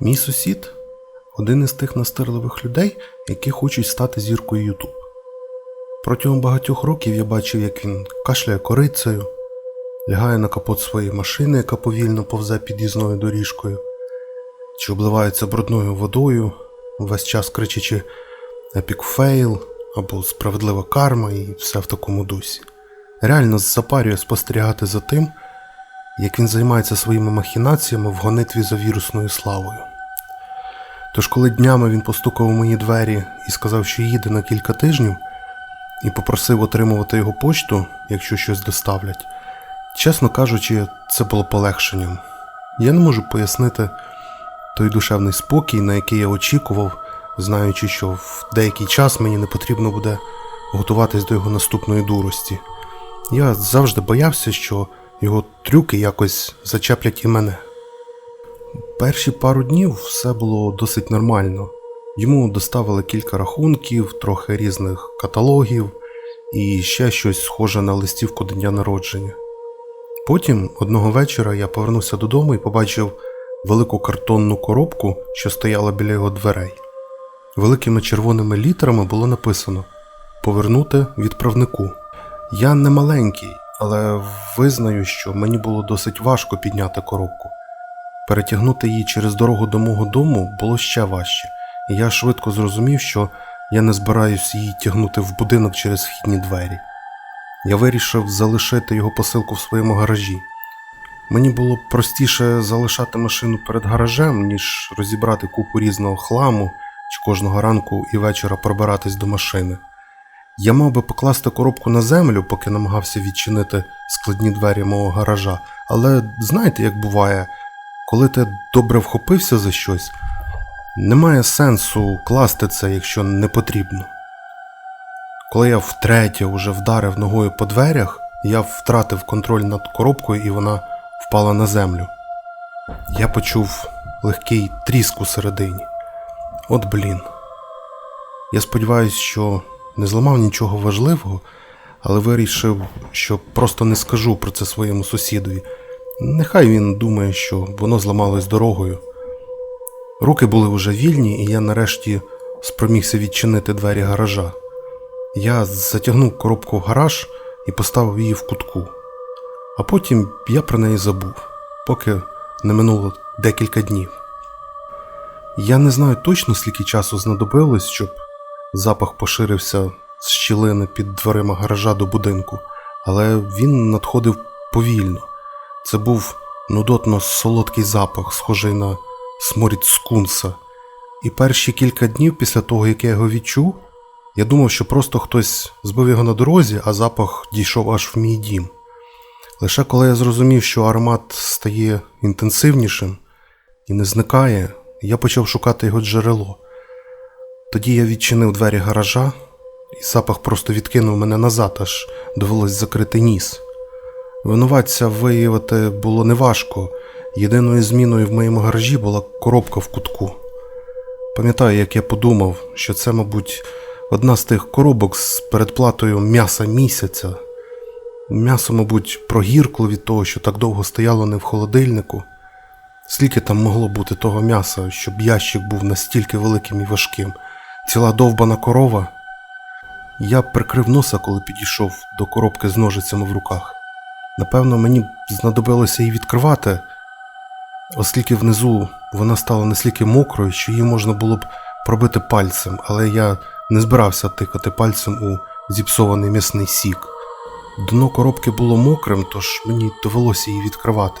Мій сусід один із тих настирливих людей, які хочуть стати зіркою Ютуб. Протягом багатьох років я бачив, як він кашляє корицею, лягає на капот своєї машини, яка повільно повзе під'їзною доріжкою, чи обливається брудною водою, весь час кричачи епік фейл або справедлива карма і все в такому дусі. Реально запарює спостерігати за тим, як він займається своїми махінаціями в гонитві за вірусною славою. Тож, коли днями він постукав у мої двері і сказав, що їде на кілька тижнів, і попросив отримувати його почту, якщо щось доставлять, чесно кажучи, це було полегшенням. Я не можу пояснити той душевний спокій, на який я очікував, знаючи, що в деякий час мені не потрібно буде готуватись до його наступної дурості. Я завжди боявся, що його трюки якось зачеплять і мене. Перші пару днів все було досить нормально. Йому доставили кілька рахунків, трохи різних каталогів і ще щось схоже на листівку дня народження. Потім одного вечора я повернувся додому і побачив велику картонну коробку, що стояла біля його дверей. Великими червоними літерами було написано Повернути відправнику. Я не маленький, але визнаю, що мені було досить важко підняти коробку. Перетягнути її через дорогу до мого дому було ще важче, і я швидко зрозумів, що я не збираюсь її тягнути в будинок через вхідні двері. Я вирішив залишити його посилку в своєму гаражі. Мені було простіше залишати машину перед гаражем, ніж розібрати купу різного хламу чи кожного ранку і вечора пробиратись до машини. Я мав би покласти коробку на землю, поки намагався відчинити складні двері мого гаража, але знаєте, як буває, коли ти добре вхопився за щось, немає сенсу класти це, якщо не потрібно. Коли я втретє уже вдарив ногою по дверях, я втратив контроль над коробкою і вона впала на землю. Я почув легкий тріск у середині. От блін. Я сподіваюся, що не зламав нічого важливого, але вирішив, що просто не скажу про це своєму сусідові. Нехай він думає, що воно зламалось дорогою. Руки були вже вільні, і я нарешті спромігся відчинити двері гаража. Я затягнув коробку в гараж і поставив її в кутку. А потім я про неї забув, поки не минуло декілька днів. Я не знаю точно, скільки часу знадобилось, щоб запах поширився з щілини під дверима гаража до будинку, але він надходив повільно. Це був нудотно солодкий запах, схожий на сморід скунса. І перші кілька днів після того, як я його відчув, я думав, що просто хтось збив його на дорозі, а запах дійшов аж в мій дім. Лише коли я зрозумів, що аромат стає інтенсивнішим і не зникає, я почав шукати його джерело. Тоді я відчинив двері гаража, і запах просто відкинув мене назад, аж довелось закрити ніс. Винуватця виявити було неважко. Єдиною зміною в моєму гаражі була коробка в кутку. Пам'ятаю, як я подумав, що це, мабуть, одна з тих коробок з передплатою м'яса місяця. М'ясо, мабуть, прогіркло від того, що так довго стояло не в холодильнику. Скільки там могло бути того м'яса, щоб ящик був настільки великим і важким? Ціла довбана корова. Я прикрив носа, коли підійшов до коробки з ножицями в руках. Напевно, мені б знадобилося її відкривати, оскільки внизу вона стала настільки мокрою, що її можна було б пробити пальцем, але я не збирався тикати пальцем у зіпсований м'ясний сік. Дно коробки було мокрим, тож мені довелося її відкривати.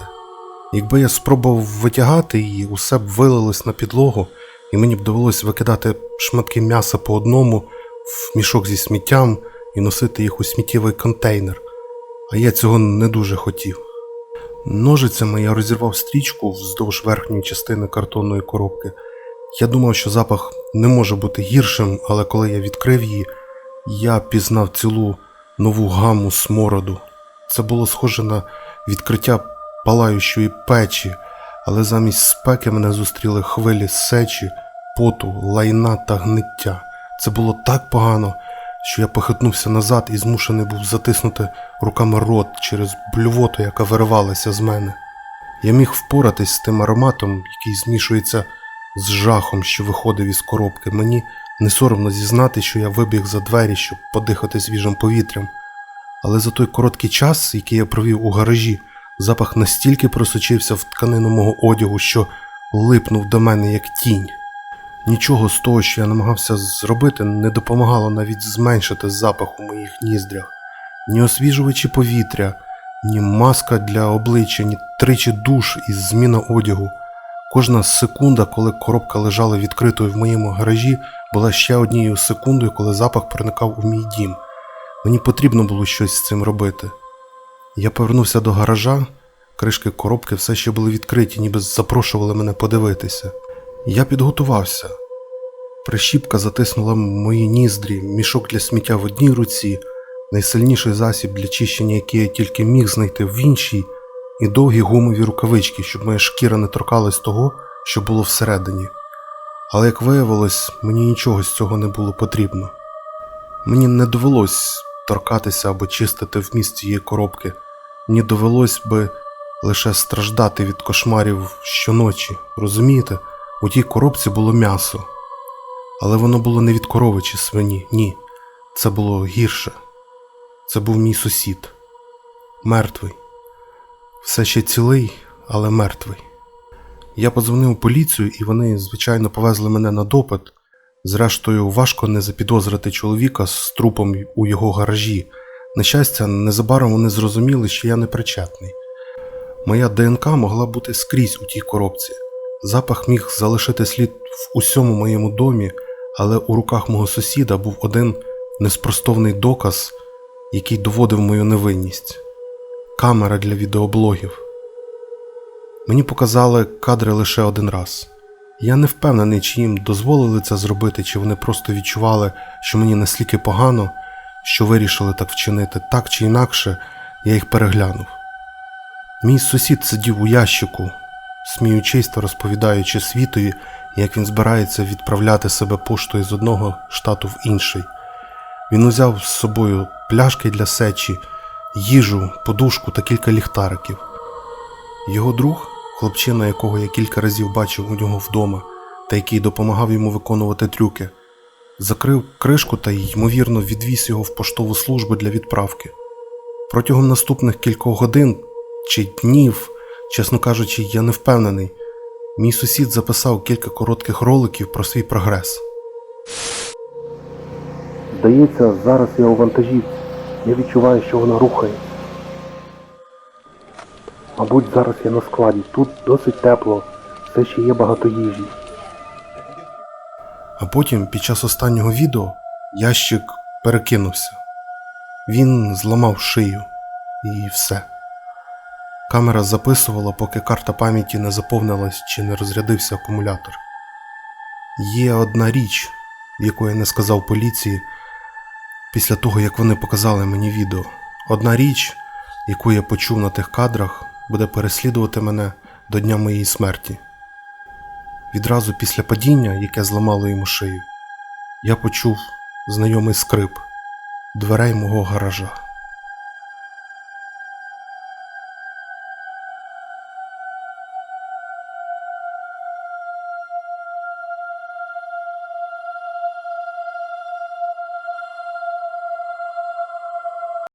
Якби я спробував витягати її, усе б вилилось на підлогу, і мені б довелося викидати шматки м'яса по одному в мішок зі сміттям і носити їх у сміттєвий контейнер. А я цього не дуже хотів. Ножицями я розірвав стрічку вздовж верхньої частини картонної коробки. Я думав, що запах не може бути гіршим, але коли я відкрив її, я пізнав цілу нову гаму смороду. Це було схоже на відкриття палаючої печі, але замість спеки мене зустріли хвилі сечі, поту, лайна та гниття. Це було так погано, що я похитнувся назад і змушений був затиснути руками рот через блювоту, яка виривалася з мене. Я міг впоратись з тим ароматом, який змішується з жахом, що виходив із коробки. Мені не соромно зізнати, що я вибіг за двері, щоб подихати свіжим повітрям. Але за той короткий час, який я провів у гаражі, запах настільки просочився в тканину мого одягу, що липнув до мене як тінь. Нічого з того, що я намагався зробити, не допомагало навіть зменшити запах у моїх ніздрях. Ні освіжувачі повітря, ні маска для обличчя, ні тричі душ і зміна одягу. Кожна секунда, коли коробка лежала відкритою в моєму гаражі, була ще однією секундою, коли запах проникав у мій дім. Мені потрібно було щось з цим робити. Я повернувся до гаража, кришки коробки все ще були відкриті, ніби запрошували мене подивитися. Я підготувався. Прищіпка затиснула мої ніздрі, мішок для сміття в одній руці, найсильніший засіб для чищення, який я тільки міг знайти в іншій, і довгі гумові рукавички, щоб моя шкіра не торкалась того, що було всередині. Але як виявилось, мені нічого з цього не було потрібно. Мені не довелось торкатися або чистити вміст цієї коробки, мені довелось би лише страждати від кошмарів щоночі. Розумієте, у тій коробці було м'ясо. Але воно було не від корови чи свині, ні. Це було гірше. Це був мій сусід. Мертвий. Все ще цілий, але мертвий. Я подзвонив у поліцію, і вони, звичайно, повезли мене на допит. Зрештою, важко не запідозрити чоловіка з трупом у його гаражі. На щастя, незабаром вони зрозуміли, що я не причетний. Моя ДНК могла бути скрізь у тій коробці. Запах міг залишити слід в усьому моєму домі, але у руках мого сусіда був один неспростовний доказ, який доводив мою невинність камера для відеоблогів. Мені показали кадри лише один раз. Я не впевнений, чи їм дозволили це зробити, чи вони просто відчували, що мені настільки погано, що вирішили так вчинити, так чи інакше, я їх переглянув. Мій сусід сидів у ящику, сміючись та розповідаючи світові, як він збирається відправляти себе поштою з одного штату в інший. Він узяв з собою пляшки для сечі, їжу, подушку та кілька ліхтариків. Його друг, хлопчина, якого я кілька разів бачив у нього вдома, та який допомагав йому виконувати трюки, закрив кришку та ймовірно відвіз його в поштову службу для відправки. Протягом наступних кількох годин чи днів, чесно кажучи, я не впевнений. Мій сусід записав кілька коротких роликів про свій прогрес. Здається, зараз я у вантажівці. Я відчуваю, що вона рухає. Мабуть, зараз я на складі. Тут досить тепло, все ще є багато їжі. А потім, під час останнього відео, ящик перекинувся. Він зламав шию і все. Камера записувала, поки карта пам'яті не заповнилась чи не розрядився акумулятор. Є одна річ, яку я не сказав поліції після того, як вони показали мені відео. Одна річ, яку я почув на тих кадрах, буде переслідувати мене до дня моєї смерті. Відразу після падіння, яке зламало йому шию, я почув знайомий скрип дверей мого гаража.